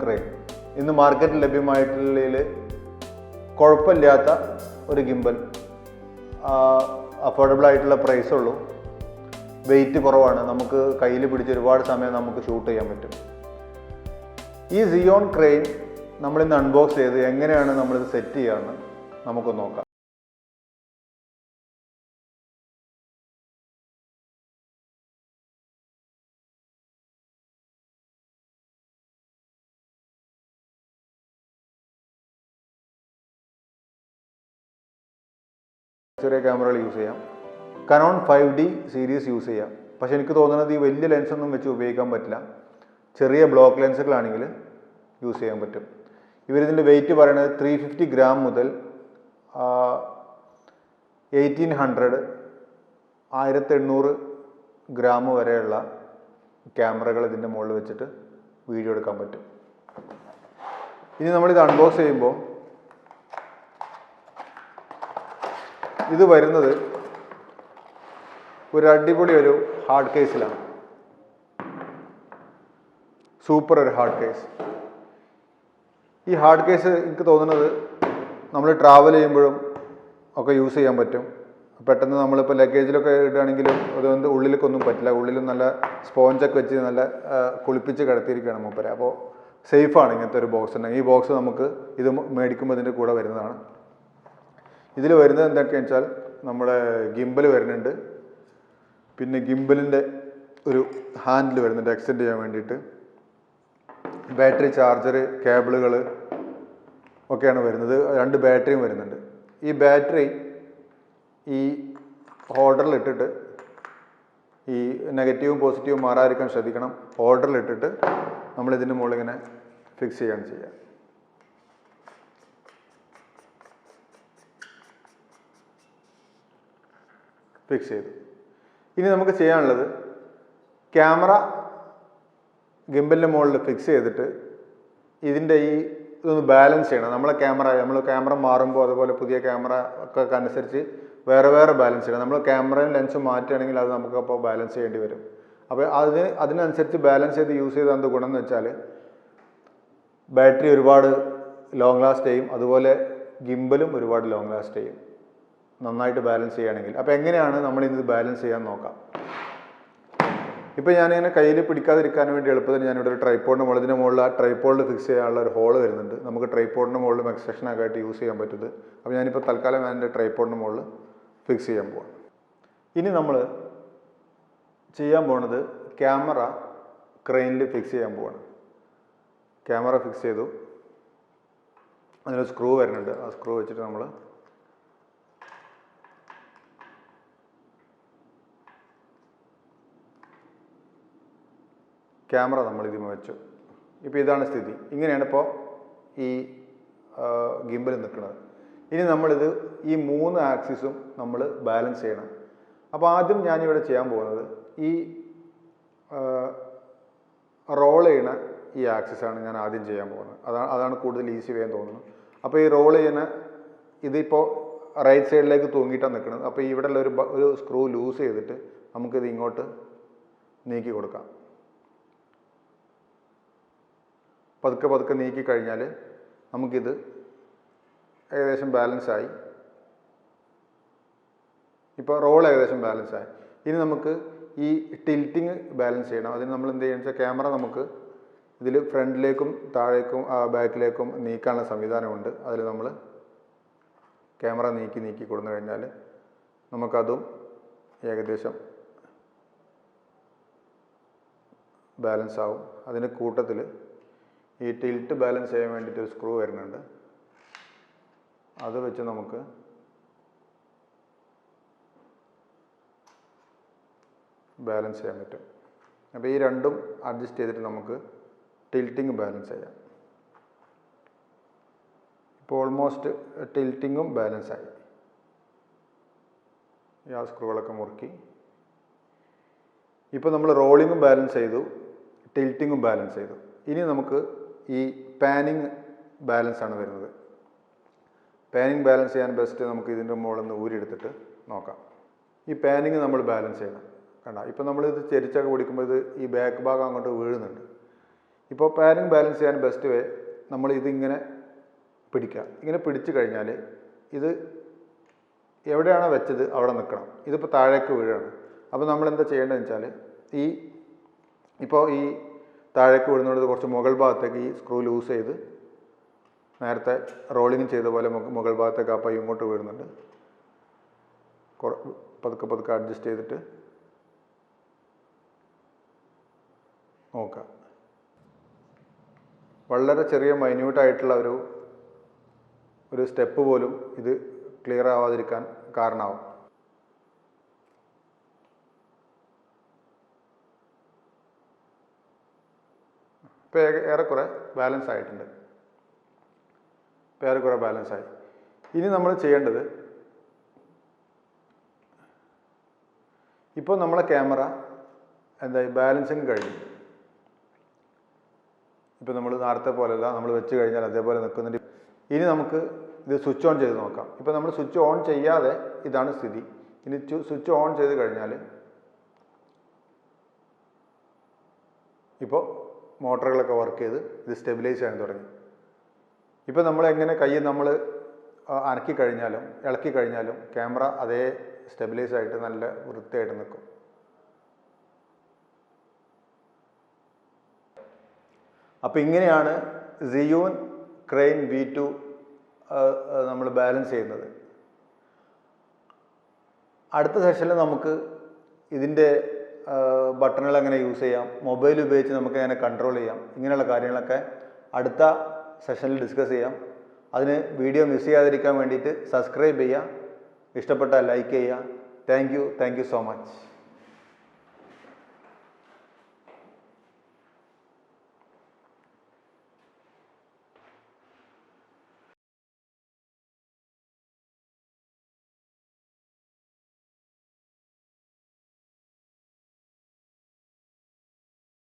Crane ഇന്ന് മാർക്കറ്റിൽ ലഭ്യമായിട്ടുള്ളതിൽ കുഴപ്പമില്ലാത്ത ഒരു ഗിംബൽ അഫോർഡബിൾ ആയിട്ടുള്ള പ്രൈസ് ഉള്ളൂ. വെയിറ്റ് കുറവാണ്. നമുക്ക് കയ്യിൽ പിടിച്ച് ഒരുപാട് സമയം നമുക്ക് ഷൂട്ട് ചെയ്യാൻ പറ്റും. ഈ സിയോൺ ക്രെയിൻ നമ്മളിന്ന് അൺബോക്സ് ചെയ്ത് എങ്ങനെയാണ് നമ്മളിത് സെറ്റ് ചെയ്യാമെന്ന് നമുക്ക് നോക്കാം. ചെറിയ ക്യാമറകൾ യൂസ് ചെയ്യാം. Canon five D series use ചെയ്യാം. പക്ഷേ എനിക്ക് തോന്നുന്നത് ഈ വലിയ ലെൻസൊന്നും വെച്ച് ഉപയോഗിക്കാൻ പറ്റില്ല. ചെറിയ ബ്ലോക്ക് ലെൻസുകളാണെങ്കിൽ യൂസ് ചെയ്യാൻ പറ്റും. ഇവരിതിന്റെ വെയിറ്റ് പറയുന്നത് ത്രീ ഫിഫ്റ്റി ഗ്രാം മുതൽ എയ്റ്റീൻ ഹൺഡ്രഡ് ആയിരത്തി എണ്ണൂറ് ഗ്രാം വരെയുള്ള ക്യാമറകൾ ഇതിന്റെ മുകളിൽ വെച്ചിട്ട് വീഡിയോ എടുക്കാൻ പറ്റും. ഇനി നമ്മളിത് അൺബോക്സ് ചെയ്യുമ്പോൾ ഇത് വരുന്നത് ഒരു അടിപൊളി ഒരു ഹാർഡ് കേസിലാണ് സൂപ്പർ ഒരു ഹാർഡ് കേസ് ഈ ഹാർഡ് കേസ് എനിക്ക് തോന്നുന്നത് നമ്മൾ ട്രാവൽ ചെയ്യുമ്പോഴും ഒക്കെ യൂസ് ചെയ്യാൻ പറ്റും. പെട്ടെന്ന് നമ്മളിപ്പോൾ ലഗേജിലൊക്കെ ഇടുകയാണെങ്കിലും അതുകൊണ്ട് ഉള്ളിലൊക്കെ ഒന്നും പറ്റില്ല. ഉള്ളിൽ നല്ല സ്പോഞ്ചൊക്കെ വെച്ച് നല്ല കുളിപ്പിച്ച് കിടത്തിയിരിക്കുകയാണ് മൂപ്പരെ. അപ്പോൾ സേഫാണ് ഇങ്ങനത്തെ ഒരു ബോക്സ് ഉണ്ടെങ്കിൽ ഈ ബോക്സ് നമുക്ക് ഇത് മേടിക്കുമ്പോൾ ഇതിന്റെ കൂടെ വരുന്നതാണ്. ഇതിൽ വരുന്നത് എന്തൊക്കെയാണെന്ന് വെച്ചാൽ നമ്മുടെ ഗിംബൽ വരുന്നുണ്ട്. പിന്നെ ഗിംബലിന്റെ ഒരു ഹാൻഡിൽ വരുന്നുണ്ട് എക്സ്റ്റെൻഡ് ചെയ്യാൻ വേണ്ടിയിട്ട്. ബാറ്ററി ചാർജർ കേബിളുകൾ ഒക്കെയാണ് വരുന്നത്. രണ്ട് ബാറ്ററിയും വരുന്നുണ്ട്. ഈ ബാറ്ററി ഈ ഹോൾഡറിൽ ഇട്ടിട്ട് ഈ നെഗറ്റീവും പോസിറ്റീവും മാറാതിരിക്കാൻ ശ്രദ്ധിക്കണം. നമ്മൾ ഇതിന്റെ മുകളിൽ ഇങ്ങനെ ഫിക്സ് ചെയ്യാണ് ചെയ്യുക. ഫിക്സ് ചെയ്തു. ഇനി നമുക്ക് ചെയ്യാനുള്ളത് ക്യാമറ ഗിംബലിന്റെ മുകളിൽ ഫിക്സ് ചെയ്തിട്ട് ഇതിന്റെ ഈ ഇതൊന്ന് ബാലൻസ് ചെയ്യണം. നമ്മളെ ക്യാമറ നമ്മൾ ക്യാമറ മാറുമ്പോൾ അതുപോലെ പുതിയ ക്യാമറ ഒക്കെ അനുസരിച്ച് വേറെ വേറെ ബാലൻസ് ചെയ്യണം. നമ്മൾ ക്യാമറയും ലെൻസും മാറ്റുകയാണെങ്കിൽ അത് നമുക്ക് അപ്പോൾ ബാലൻസ് ചെയ്യേണ്ടി വരും. അപ്പോൾ അതിന് അതിനനുസരിച്ച് ബാലൻസ് ചെയ്ത് യൂസ് ചെയ്ത എന്ത് ഗുണം എന്ന് വെച്ചാൽ ബാറ്ററി ഒരുപാട് ലോങ് ലാസ്റ്റ് ചെയ്യും. അതുപോലെ ഗിംബലും ഒരുപാട് ലോങ് ലാസ്റ്റ് ചെയ്യും. നന്നായിട്ട് ബാലൻസ് ചെയ്യുകയാണെങ്കിൽ. അപ്പോൾ എങ്ങനെയാണ് നമ്മൾ ഇത് ബാലൻസ് ചെയ്യാൻ നോക്കാം? ഇപ്പോൾ ഞാനിങ്ങനെ കയ്യിൽ പിടിക്കാതിരിക്കാൻ വേണ്ടി എളുപ്പത്തിന് ഞാനിവിടെ ഒരു ട്രൈപ്പോഡിന്റെ മുകളിൽ ഇതിന്റെ മുകളിൽ ആ ട്രൈപ്പോഡിൽ ഫിക്സ് ചെയ്യാനുള്ള ഒരു ഹോൾ വരുന്നുണ്ട്. നമുക്ക് ട്രൈപ്പോഡിന്റെ മുകളിൽ എക്സ്റ്റേഷനൊക്കെ ആയിട്ട് യൂസ് ചെയ്യാൻ പറ്റുന്നത്. അപ്പോൾ ഞാനിപ്പോൾ തൽക്കാലം ഞാൻ എന്റെ ട്രൈപ്പോഡിന്റെ മുകളിൽ ഫിക്സ് ചെയ്യാൻ പോവാണ്. ഇനി നമ്മൾ ചെയ്യാൻ പോണത് ക്യാമറ ക്രെയിനിൽ ഫിക്സ് ചെയ്യാൻ പോവാണ്. ക്യാമറ ഫിക്സ് ചെയ്തു. അതിനൊരു സ്ക്രൂ വരുന്നുണ്ട്. ആ സ്ക്രൂ വെച്ചിട്ട് നമ്മൾ ക്യാമറ നമ്മൾ ഇതിമ വെച്ചു. ഇപ്പോൾ ഇതാണ് സ്ഥിതി. ഇങ്ങനെയാണ് ഇപ്പോൾ ഈ ഗിംബൽ നിൽക്കുന്നത്. ഇനി നമ്മളിത് ഈ മൂന്ന് ആക്സിസും നമ്മൾ ബാലൻസ് ചെയ്യണം. അപ്പോൾ ആദ്യം ഞാനിവിടെ ചെയ്യാൻ പോകുന്നത് ഈ റോൾ ചെയ്യണ ഈ ആക്സിസാണ് ഞാൻ ആദ്യം ചെയ്യാൻ പോകുന്നത്. അതാണ് അതാണ് കൂടുതൽ ഈസി വേഗം തോന്നുന്നത് അപ്പോൾ ഈ റോൾ ചെയ്യുന്ന ഇതിപ്പോൾ റൈറ്റ് സൈഡിലേക്ക് തൂങ്ങിയിട്ടാണ് നിൽക്കുന്നത്. അപ്പോൾ ഇവിടെയുള്ള ഒരു ഒരു സ്ക്രൂ ലൂസ് ചെയ്തിട്ട് നമുക്കിത് ഇങ്ങോട്ട് നീക്കി കൊടുക്കാം. പതുക്കെ പതുക്കെ നീക്കി കഴിഞ്ഞാൽ നമുക്കിത് ഏകദേശം ബാലൻസ് ആയി. ഇപ്പോൾ റോൾ ഏകദേശം ബാലൻസ് ആയി. ഇനി നമുക്ക് ഈ ടിൽറ്റിങ് ബാലൻസ് ചെയ്യണം. അതിന് നമ്മൾ എന്ത് ചെയ്യണം വെച്ചാൽ ക്യാമറ നമുക്ക് ഇതിൽ ഫ്രണ്ടിലേക്കും താഴേക്കും ബാക്കിലേക്കും നീക്കാനുള്ള സംവിധാനമുണ്ട്. അതിൽ നമ്മൾ ക്യാമറ നീക്കി നീക്കി കൊടുന്നു കഴിഞ്ഞാൽ നമുക്കതും ഏകദേശം ബാലൻസ് ആവും. അതിന്റെ കൂട്ടത്തിൽ ഈ ടിൽറ്റ് ബാലൻസ് ചെയ്യാൻ വേണ്ടിയിട്ട് ഒരു സ്ക്രൂ വരുന്നുണ്ട്. അത് വെച്ച് നമുക്ക് ബാലൻസ് ചെയ്യാൻ പറ്റും. അപ്പോൾ ഈ രണ്ടും അഡ്ജസ്റ്റ് ചെയ്തിട്ട് നമുക്ക് ടിൽറ്റിങ് ബാലൻസ് ചെയ്യാം. ഇപ്പോൾ ഓൾമോസ്റ്റ് ടിൽറ്റിങ്ങും ബാലൻസ് ആയി. ഈ ആ സ്ക്രൂകളൊക്കെ മുറുക്കി. ഇപ്പോൾ നമ്മൾ റോളിങ്ങും ബാലൻസ് ചെയ്തു ടിൽറ്റിങ്ങും ബാലൻസ് ചെയ്തു. ഇനി നമുക്ക് ഈ പാനിങ് ബാലൻസ് ആണ് വരുന്നത്. പാനിങ് ബാലൻസ് ചെയ്യാൻ ബെസ്റ്റ് നമുക്ക് ഇതിന്റെ മുകളിൽ നിന്ന് ഊരിയെടുത്തിട്ട് നോക്കാം. ഈ പാനിങ് നമ്മൾ ബാലൻസ് ചെയ്യണം. കണ്ട? ഇപ്പം നമ്മളിത് ചെരിച്ചൊക്കെ പിടിക്കുമ്പോൾ ഇത് ഈ ബാക്ക് ഭാഗം അങ്ങോട്ട് വീഴുന്നുണ്ട്. ഇപ്പോൾ പാനിങ് ബാലൻസ് ചെയ്യാൻ ബെസ്റ്റ് വേ നമ്മൾ ഇതിങ്ങനെ പിടിക്കുക ഇങ്ങനെ പിടിച്ചു കഴിഞ്ഞാൽ ഇത് എവിടെയാണോ വെച്ചത് അവിടെ നിൽക്കണം. ഇതിപ്പോൾ താഴേക്ക് വീഴാണ്. അപ്പോൾ നമ്മൾ എന്താ ചെയ്യേണ്ടതെന്ന് വെച്ചാൽ ഈ ഇപ്പോൾ ഈ താഴേക്ക് വീഴുന്നത് കുറച്ച് മുകൾ ഭാഗത്തേക്ക് ഈ സ്ക്രൂ ലൂസ് ചെയ്ത് നേരത്തെ റോളിങ് ചെയ്ത പോലെ മുക- മുകൾ ഭാഗത്തേക്ക് ആ പൈ ഇങ്ങോട്ട് വീഴുന്നുണ്ട്. പതുക്കെ പതുക്കെ അഡ്ജസ്റ്റ് ചെയ്തിട്ട് നോക്കാം. വളരെ ചെറിയ മൈന്യൂട്ടായിട്ടുള്ള ഒരു ഒരു സ്റ്റെപ്പ് പോലും ഇത് ക്ലിയർ ആവാതിരിക്കാൻ കാരണമാവും. ഇപ്പോൾ ഏറെക്കുറെ ബാലൻസ് ആയിട്ടുണ്ട്. ഇപ്പോൾ ഏറെക്കുറെ ബാലൻസ് ആയി. ഇനി നമ്മൾ ചെയ്യേണ്ടത് ഇപ്പോൾ നമ്മളെ ക്യാമറ എന്തായി? ബാലൻസിങ് കഴിഞ്ഞു. ഇപ്പോൾ നമ്മൾ നേരത്തെ പോലെയല്ല നമ്മൾ വെച്ച് കഴിഞ്ഞാൽ അതേപോലെ നിൽക്കുന്നുണ്ട് ഇനി നമുക്ക് ഇത് സ്വിച്ച് ഓൺ ചെയ്ത് നോക്കാം. ഇപ്പോൾ നമ്മൾ സ്വിച്ച് ഓൺ ചെയ്യാതെ ഇതാണ് സ്ഥിതി. ഇനി സ്വിച്ച് ഓൺ ചെയ്ത് കഴിഞ്ഞാൽ ഇപ്പോൾ മോട്ടറുകളൊക്കെ വർക്ക് ചെയ്ത് ഇത് സ്റ്റെബിലൈസ് ചെയ്യാൻ തുടങ്ങി. ഇപ്പോൾ നമ്മൾ എങ്ങനെ കൈ നമ്മൾ അനക്കി കഴിഞ്ഞാലും ഇളക്കി കഴിഞ്ഞാലും ക്യാമറ അതേ സ്റ്റെബിലൈസ് ആയിട്ട് നല്ല വൃത്തിയായിട്ട് നിൽക്കും അപ്പോൾ ഇങ്ങനെയാണ് സിയോൺ ക്രെയിൻ വി ടു നമ്മൾ ബാലൻസ് ചെയ്യുന്നത്. അടുത്ത സെഷനിൽ നമുക്ക് ഇതിന്റെ ബട്ടണുകൾ എങ്ങനെ യൂസ് ചെയ്യാം? മൊബൈൽ ഉപയോഗിച്ച് നമുക്ക് എങ്ങനെ കൺട്രോൾ ചെയ്യാം? ഇങ്ങനെയുള്ള കാര്യങ്ങളൊക്കെ അടുത്ത സെഷനിൽ ഡിസ്കസ് ചെയ്യാം. അതിന് വീഡിയോ മിസ് ചെയ്യാതിരിക്കാൻ വേണ്ടിയിട്ട് സബ്സ്ക്രൈബ് ചെയ്യുക. ഇഷ്ടപ്പെട്ടാൽ ലൈക്ക് ചെയ്യുക. Thank you thank you so much